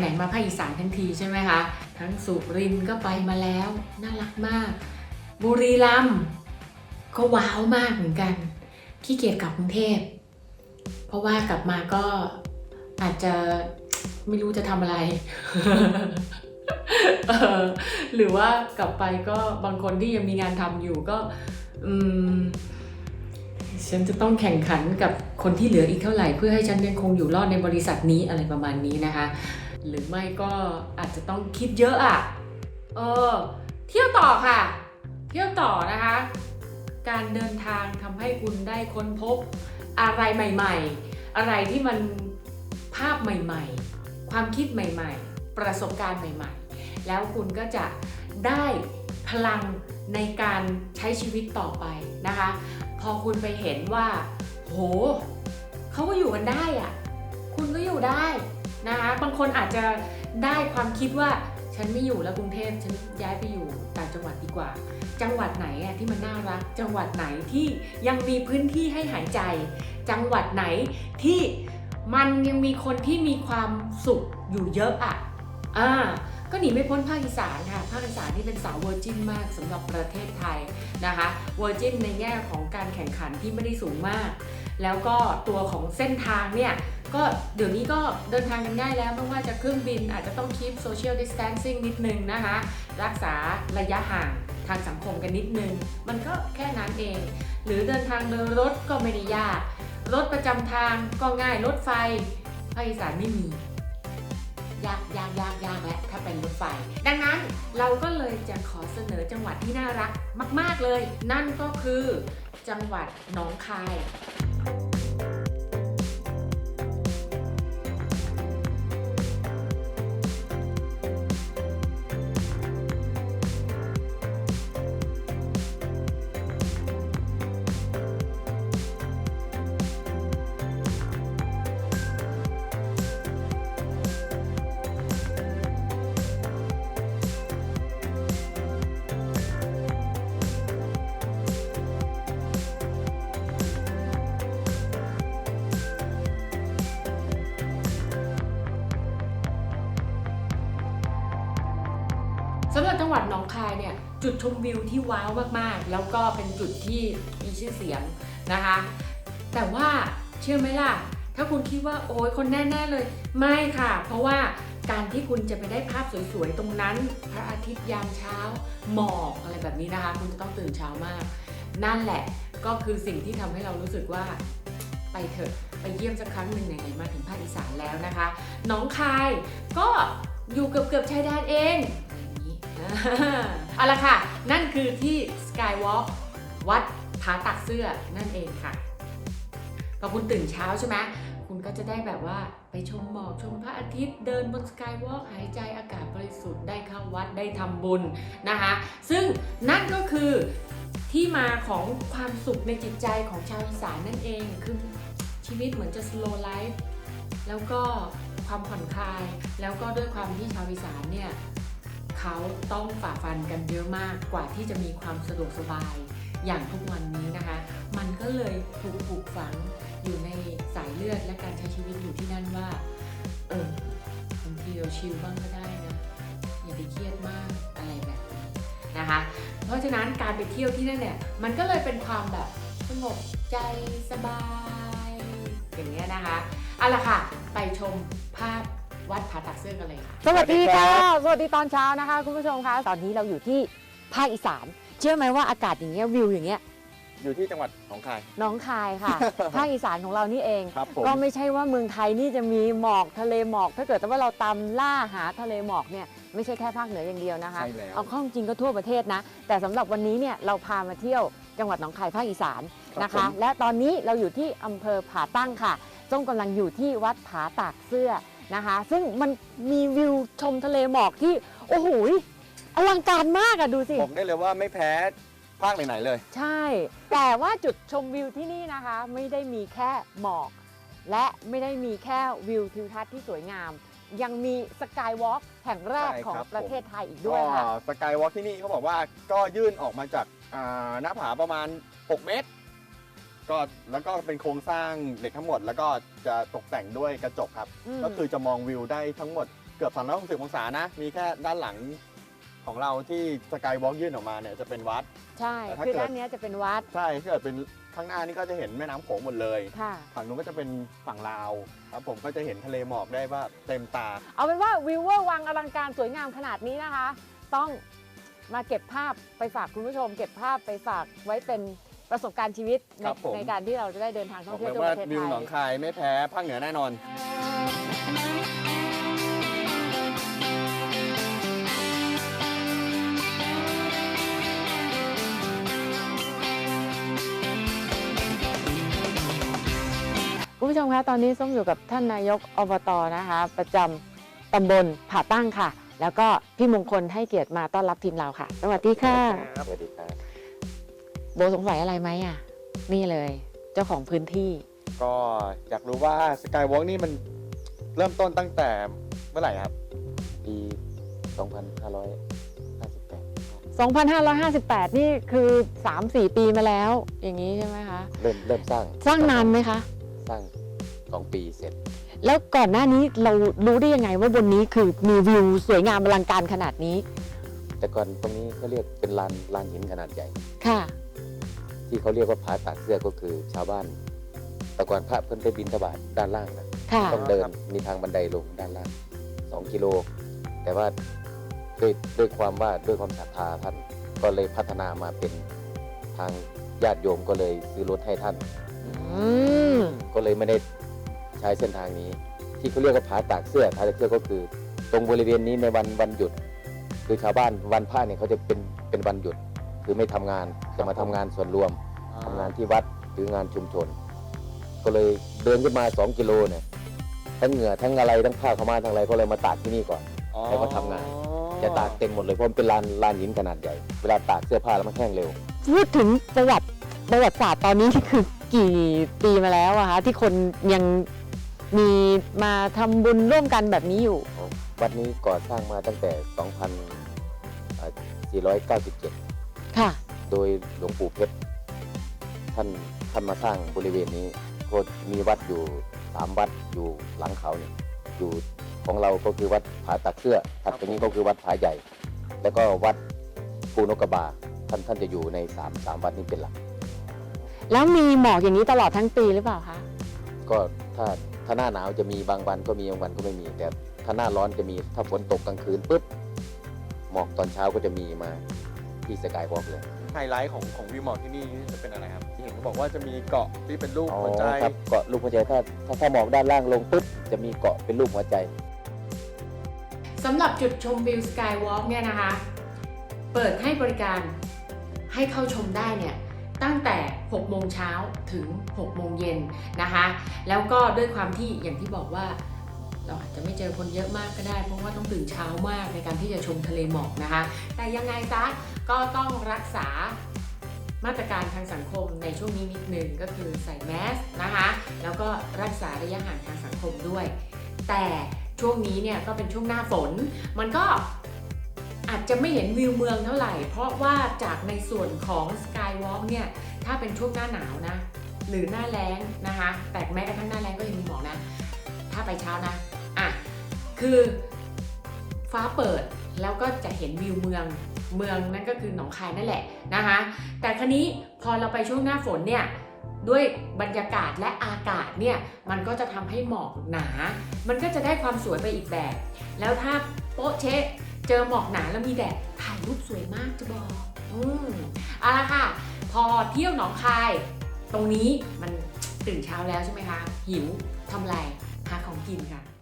ไหนๆมาภาคอีสานทั้งทีใช่ไหมคะ ทั้งสุรินทร์ก็ไปมาแล้ว น่ารักมาก บุรีรัมย์ก็ว้าวมากเหมือนกัน ขี้เกียจกลับกรุงเทพ เพราะว่ากลับมาก็อาจจะไม่รู้จะทำอะไร หรือว่ากลับไปก็บางคนที่ยังมีงานทำอยู่ก็ฉันจะต้องแข่งขันกับคนที่เหลืออีกเท่าไหร่ เพื่อให้ฉันยังคงอยู่รอดในบริษัทนี้อะไรประมาณนี้นะคะ หรือไม่ก็อาจจะต้องคิดเยอะอะ่ะ เออ เที่ยวต่อค่ะ เที่ยวต่อนะคะ การเดินทางทำให้คุณได้ค้นพบอะไรใหม่ๆ อะไรที่มันภาพใหม่ๆ ความคิดใหม่ๆ ประสบการณ์ใหม่ๆ แล้วคุณก็จะได้พลังในการใช้ชีวิตต่อไปนะคะ พอคุณไปเห็นว่า โห เขาก็อยู่กันได้อะคุณก็อยู่ได้ บางคนอาจจะได้ความคิดว่าฉันไม่อยู่แล้วกรุงเทพฉันย้ายไปอยู่ต่างจังหวัดดีกว่า จังหวัดไหนอะที่มันน่ารัก จังหวัดไหนที่ยังมีพื้นที่ให้หายใจ จังหวัดไหนที่มันยังมีคนที่มีความสุขอยู่เยอะอะอ่า ก็หนีไม่พ้นภาคอีสานค่ะ ภาคอีสานที่เป็นสาวเวอร์จินมากสำหรับประเทศไทยนะคะเวอร์จินในแง่ของการแข่งขันที่ไม่ได้สูงมาก แล้วก็ตัวของเส้นทางเนี่ยก็เดี๋ยวนี้ก็เดินทางกันง่ายแล้วไม่ว่าจะเครื่องบินอาจจะต้องคี p social distancing นิดนึงนะคะ รักษาระยะห่างทางสังคมกันนิดนึง มันก็แค่นั้นเอง หรือเดินทางโดยรถก็ไม่ได้ยาก รถประจำทางก็ง่ายรถไฟภาคอีสานไม่มี ยากยากยากยากและถ้าเป็นรถไฟ ดังนั้นเราก็เลยจะขอเสนอจังหวัดที่น่ารักมาก ๆเลย นั่นก็คือจังหวัดหนองคาย สำหรับจังหวัดหนองคายเนี่ยจุดชมวิวที่ว้าวมากๆ แล้วก็เป็นจุดที่มีชื่อเสียงนะคะ แต่ว่าเชื่อไหมล่ะ ถ้าคุณคิดว่าโอ้ยคนแน่ ๆเลย ไม่ค่ะ เพราะว่าการที่คุณจะไปได้ภาพสวยๆ ตรงนั้น พระอาทิตย์ยามเช้าหมอกอะไรแบบนี้นะคะ คุณจะต้องตื่นเช้ามาก นั่นแหละก็คือสิ่งที่ทำให้เรารู้สึกว่าไปเถอะไปเยี่ยมสักครั้งหนึ่งไหนๆมาถึงภาคอีสานแล้วนะคะหน้องคายก็อยู่เกือบๆชายแดนเอง เอาละค่ะ นั่นคือที่ Skywalk วัดผาตักเสื้อนั่นเองค่ะพอคุณตื่นเช้าใช่ไหมคุณก็จะได้แบบว่าไปชมหมอกชมพระอาทิตย์เดินบนสกายวอล์กหายใจอากาศบริสุทธิ์ได้เข้าวัดได้ทำบุญนะคะ ซึ่งนั่นก็คือที่มาของความสุขในจิตใจของชาวอีสานนั่นเอง คือชีวิตเหมือนจะ slow life แล้วก็ความผ่อนคลาย แล้วก็ด้วยความที่ชาวอีสานเนี่ย เขาต้องฝ่าฟันกันเยอะมากกว่าที่จะมีความสะดวกสบายอย่างทุกวันนี้นะคะ มันก็เลยถูกปลูกฝังอยู่ในสายเลือดและการใช้ชีวิตอยู่ที่นั่นว่าเออบางทีเราชิลบ้างก็ได้นะอย่าไปเครียดมากอะไรแบบนี้นะคะ เพราะฉะนั้นการไปเที่ยวที่นั่นเนี่ยมันก็เลยเป็นความแบบสงบใจสบาย อย่างเงี้ยนะคะเอาละค่ะ ไปชมภาพ วัดผาตักเสื้อกันเลยค่ะ สวัสดีค่ะ สวัสดีตอนเช้านะคะ คุณผู้ชมคะ ตอนนี้เราอยู่ที่ภาคอีสาน เชื่อไหมว่าอากาศอย่างเงี้ยวิวอย่างเงี้ยอยู่ที่จังหวัดหนองคาย หน้องคายค่ะ ภาคอีสานของเรานี่เอง ครับผม ก็ไม่ใช่ว่าเมืองไทยนี่จะมีหมอกทะเลหมอก ถ้าเกิดว่าเราตามล่าหาทะเลหมอกเนี่ยไม่ใช่แค่ภาคเหนืออย่างเดียวนะคะ ใช่แล้วเอาเข้าจริงก็ทั่วประเทศนะ แต่สำหรับวันนี้เนี่ยเราพามาเที่ยวจังหวัดหนองคายภาคอีสานครับนะคะผม และตอนนี้เราอยู่ที่อำเภอผาตั้งค่ะส้มกำลังอยู่ที่วัดผาตากเสื้อ นะคะ ซึ่งมันมีวิวชมทะเลหมอกที่ โอ้โหยอลังการมากอะดูสิ บอกได้เลยว่าไม่แพ้ภาคไหนๆเลย ใช่ แต่ว่าจุดชมวิวที่นี่นะคะ ไม่ได้มีแค่หมอก และไม่ได้มีแค่วิวทิวทัศน์ที่สวยงาม ยังมีสกายวอล์กแห่งแรกใช่ของครับ ประเทศไทยอีกด้วยค่ะสกายวอล์กที่นี่เขาบอกว่าก็ยื่นออกมาจากอ่าหน้าผาประมาณ 6 เมตร ก็แล้วก็เป็นโครงสร้างเหล็กทั้งหมด แล้วก็จะตกแต่งด้วยกระจกครับ อืม ก็คือจะมองวิวได้ทั้งหมดเกือบ360องศานะ มีแค่ด้านหลังของเราที่สกายวอล์กยื่นออกมาเนี่ยจะเป็นวัด ใช่แต่ถ้าคือเกิด ด้านเนี้ยจะเป็นวัดใช่ถ้าเกิดเป็นข้างหน้านี่ก็จะเห็นแม่น้ำโขงหมดเลย ค่ะ ฝั่งนู้นก็จะเป็นฝั่งลาวครับผมก็จะเห็นทะเลหมอกได้ว่าเต็มตา เอาเป็นว่าวิวเวอร์วังอลังการสวยงามขนาดนี้นะคะ ต้องมาเก็บภาพไปฝากคุณผู้ชม เก็บภาพไปฝากไว้เป็น ประสบการณ์ชีวิตในครับผม ในการที่เราจะได้เดินทางบท่อองกเที่เลยยวทั่วว่าประเทศวิวไทหนองยคายไม่แพ้ภาคเหนือแน่นอน คุณผู้ชมคะตอนนี้ส้มอยู่กับท่านนายกอบตนะคะ ประจำตำบลผาตั้งค่ะ แล้วก็พี่มงคลให้เกียรติมาต้อนรับทีมเราค่ะ สวัสดีค่ะ สวัสดีครับ โบสงสัยอะไรไหมอะ นี่เลย เจ้าของพื้นที่ ก็อยากรู้ว่าสกายวอล์กนี่มันเริ่มต้นตั้งแต่เมื่อไหร่ครับ ปี 2558 2558 นี่คือ 3-4 ปีมาแล้ว อย่างนี้ใช่ไหมคะ เริ่มเริ่มสร้างสร้างนานไหมคะ สร้างสองปีเสร็จ แล้วก่อนหน้านี้เรารู้ได้ยังไงว่าบนนี้คือมีวิวสวยงามอลังการขนาดนี้ แต่ก่อนตรงนี้เขาเรียกเป็นลานลานหินขนาดใหญ่ ค่ะ ที่เขาเรียกว่าผาตากเสื้อก็คือชาวบ้าน แต่ก่อนพระเพิ่นไปบินทบาทด้านล่างนะค่ะ ต้องเดินครับมีทางบันไดลงด้านล่างสองกิโล แต่ว่าด้วยด้วยความว่าด้วยความศรัทธาท่านก็เลยพัฒนามาเป็นทางญาติโยมก็เลยซื้อรถให้ท่าน อืม ก็เลยไม่ได้ใช้เส้นทางนี้ ที่เขาเรียกว่าผาตากเสื้อผาตากเสื้อก็คือ ตรงบริเวณนี้ในวันวันหยุด คือชาวบ้านวันพระเนี่ยเขาจะเป็นเป็นวันหยุด คือไม่ทำงานจะมาทำงานส่วนรวมทำงานที่วัดหรืองานชุมชน ก็เลยเดินขึ้นมา 2 กิโลเนี่ยทั้งเหงื่อทั้งอะไรทั้งผ้าขาวมาทั้งอะไรก็เลยมาตากที่นี่ก่อนให้เขาทำงาน จะตากเต็มหมดเลยเพราะมันเป็นลานลานหินขนาดใหญ่เวลาตากเสื้อผ้าแล้วมันแห้งเร็ว พูดถึงประวัติประวัติศาสตร์ตอนนี้ที่คือกี่ปีมาแล้วอะคะที่คนยังมีมาทำบุญร่วมกันแบบนี้อยู่ วัดนี้ก่อสร้างมาตั้งแต่ 2497 ค่ะ โดยหลวงปู่เพชรท่านท่านมาสร้างบริเวณนี้ก็มีวัดอยู่สามวัดอยู่หลังเขาเนี่ยอยู่ของเราก็คือวัดผาตักเสื้อถัดไปนี้ก็คือวัดผาใหญ่ แล้วก็วัดปูนกกระบาท่านท่านจะอยู่ในสามสามวัดนี้เป็นหลัก แล้วมีหมอกอย่างนี้ตลอดทั้งปีหรือเปล่าคะ ก็ถ้าถ้าหน้าหนาวจะมีบางวันก็มีบางวันก็ไม่มี แต่ถ้าหน้าร้อนจะมีถ้าฝนตกกลางคืนปุ๊บหมอกตอนเช้าก็จะมีมา ที่สกายวอล์กเลย ไฮไลท์ของของวิวหมอกที่นี่จะเป็นอะไรครับ ที่เห็นเขาบอกว่าจะมีเกาะที่เป็นรูปหัวใจอ๋อครับเกาะลูกหัวใจถ้าถ้าถ้ามองด้านล่างลงปุ๊บจะมีเกาะเป็นรูปหัวใจ สำหรับจุดชมวิวสกายวอล์กเนี่ยนะคะ เปิดให้บริการให้เข้าชมได้เนี่ยตั้งแต่ 6 โมงเช้าถึง 6 โมงเย็นนะคะ แล้วก็ด้วยความที่อย่างที่บอกว่า เราอาจจะไม่เจอคนเยอะมากก็ได้ เพราะว่าต้องตื่นเช้ามากในการที่จะชมทะเลหมอกนะคะ แต่ยังไงซะก็ต้องรักษามาตรการทางสังคมในช่วงนี้นิดนึงก็คือใส่แมสนะคะ แล้วก็รักษาระยะห่างทางสังคมด้วย แต่ช่วงนี้เนี่ยก็เป็นช่วงหน้าฝน มันก็อาจจะไม่เห็นวิวเมืองเท่าไหร่ เพราะว่าจากในส่วนของ Skywalk เนี่ย ถ้าเป็นช่วงหน้าหนาวนะ หรือหน้าแล้งนะคะ แต่แม้กระทั่งหน้าแล้งก็ยังมีหมอกนะ ถ้าไปเช้านะ อะคือฟ้าเปิดแล้วก็จะเห็นวิวเมืองเมืองนั่นก็คือหนองคายนั่นแหละนะคะ แต่ครนี้พอเราไปช่วงหน้าฝนเนี่ยด้วยบรรยากาศและอากาศเนี่ยมันก็จะทำให้หมอกหนา มันก็จะได้ความสวยไปอีกแบบ แล้วถ้าโป๊ะเชะเจอหมอกหนาแล้วมีแดดถ่ายรูปสวยมากจะบอกอืมเอาละค่ะ พอเที่ยวหนองคาย ตรงนี้มันตื่นเช้าแล้วใช่ไหมคะ หิวทำไรหาของกินค่ะ